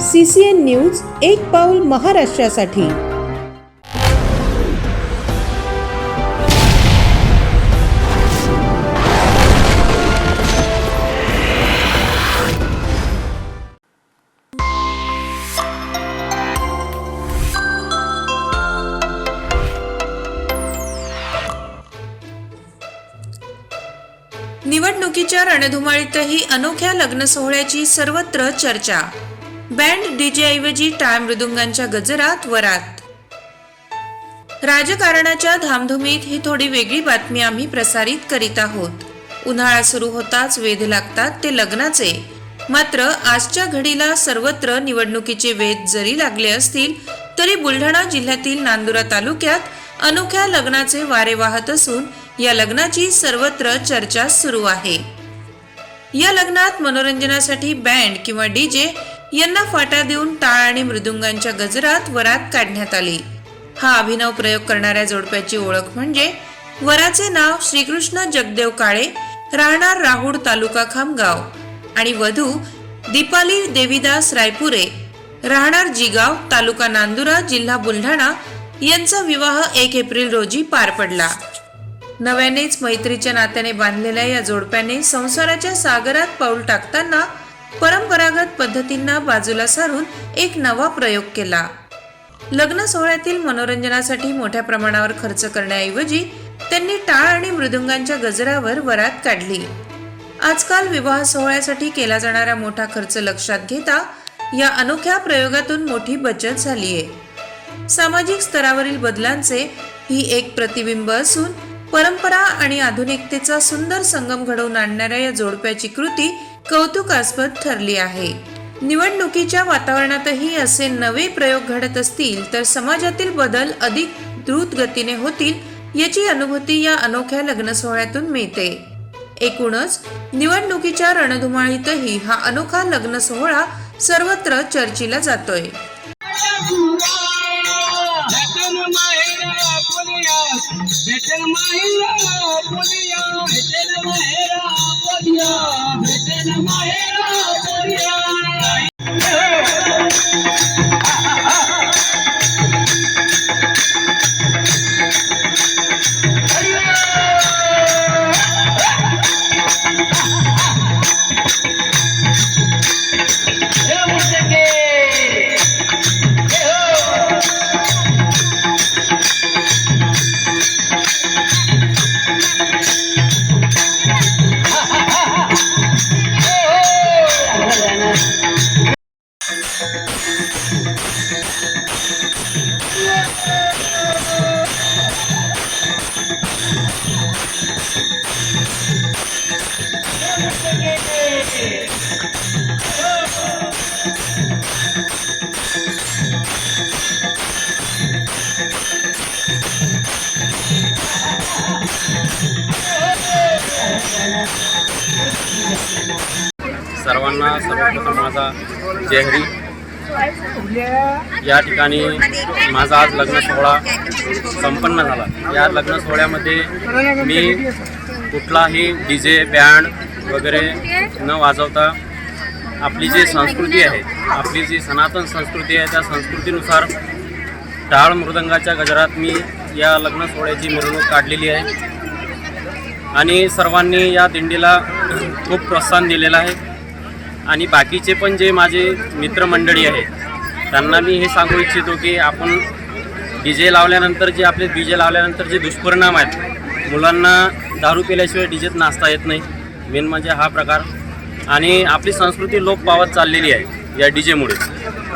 C C N news एक पाऊल महाराष्ट्रासाठी. निवडणुकीच्या रणधुमाळीतही अनोख्या लग्न सोहळ्याची सर्वत्र चर्चा. बँड डीजेऐवजी टाळ मृदुंगांच्या गजरात वरात. राजकारणाच्या धामधुमीत ही थोडी वेगळी बातमी आम्ही प्रसारित करीत आहोत. उन्हाळा सुरू होताच वेध लागतात ते लग्नाचे. मात्र आजच्या घडीला सर्वत्र निवडणुकीचे वेध जरी लागले असतील तरी बुलढाणा जिल्ह्यातील नांदुरा तालुक्यात अनोख्या लग्नाचे वारे वाहत असून या लग्नाची सर्वत्र चर्चा सुरू आहे. या लग्नात मनोरंजनासाठी बँड किंवा डीजे यांना फाटा देऊन टाळ आणि मृदुंगांच्या गजरात वरात काढण्यात आली. हा अभिनव प्रयोग करणाऱ्या जोडप्याची ओळख म्हणजे वराचे नाव श्रीकृष्ण जगदेव काळे राहणार राहुड तालुका खामगाव आणि वधू दीपाली देवीदास रायपुरे राहणार जिगाव तालुका नांदुरा जिल्हा बुलढाणा यांचा विवाह एक एप्रिल रोजी पार पडला. नव्यानेच मैत्रीच्या नात्याने बांधलेल्या या जोडप्याने संसाराच्या सागरात पाऊल टाकताना परंपरागत पद्धतींना बाजूला सारून एक नवा प्रयोग केला. लग्न सोहळ्यातील मनोरंजनासाठी मोठ्या प्रमाणावर खर्च करण्याऐवजी त्यांनी टाळ आणि मृदुंगांच्या गजरावर वरात काढली. आजकाल विवाह सोहळ्यासाठी केला जाणारा मोठा खर्च लक्षात घेता या अनोख्या प्रयोगातून मोठी बचत झाली आहे. सामाजिक स्तरावरील बदलांचे ही एक प्रतिबिंब असून परंपरा आणि आधुनिकतेचा सुंदर संगम घडवून आणणाऱ्या या जोडप्याची कृती कौतुकास्पद ठरली आहे. निवडणुकीच्या वातावरणातही असे नवे प्रयोग घडत असतील तर समाजातील बदल अधिक द्रुत गतीने होतील याची अनुभूती या अनोख्या लग्न सोहळ्यातून मिळते. एकूणच निवडणुकीच्या रणधुमाळीतही हा अनोखा लग्न सोहळा सर्वत्र चर्चीला जातोय. भेटेल भेटन माहेरा पुलिया भेटन माहेरा पुलिया भेटन माहेरा सर्वांना सर्वप्रथम माझा जयहरी या ठिकाणी माझा आज लग्न सोहळा संपन्न झाला. या लग्न सोहळ्यामध्ये मी कुठलाही डी जे बँड वगैरे न वाजवता आपली जी संस्कृती आहे आपली जी सनातन संस्कृती आहे त्या संस्कृतीनुसार टाळ मृदंगाच्या गजरात मी या लग्न सोहळ्याची मिरवणूक काढलेली आहे. आणि सर्वांनी या दिंडीला खूप प्रोत्साहन दिलेलं आहे. आणि बाकीचे पण जे माझे मित्रमंडळी आहेत त्यांना मी हे सांगू इच्छितो की आपण डी जे लावल्यानंतर जे आपले डी जे लावल्यानंतर जे दुष्परिणाम आहेत मुलांना दारू पिल्याशिवाय डी जेत नाचता येत नाही. मेन म्हणजे हा प्रकार. आणि आपली संस्कृती लोप पावत चाललेली आहे या डी जेमुळे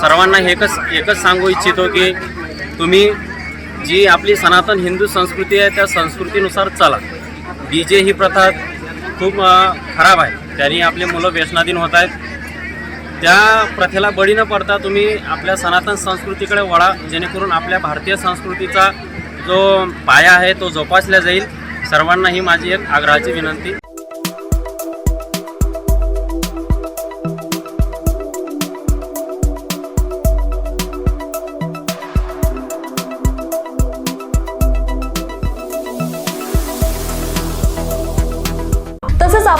सर्वांना एकच एकच सांगू इच्छितो की तुम्ही जी आपली सनातन हिंदू संस्कृती आहे त्या संस्कृतीनुसार चला. डी जे ही प्रथा खूप खराब आहे. त्यांनी आपले मुलं व्यसनाधीन होत आहेत. त्या प्रथेला बळी न पडता तुम्ही आपल्या सनातन संस्कृतीकडे वळा जेणेकरून आपल्या भारतीय संस्कृतीचा जो पाया आहे तो जोपासला जाईल. सर्वांना ही माझी एक आग्रहाची विनंती.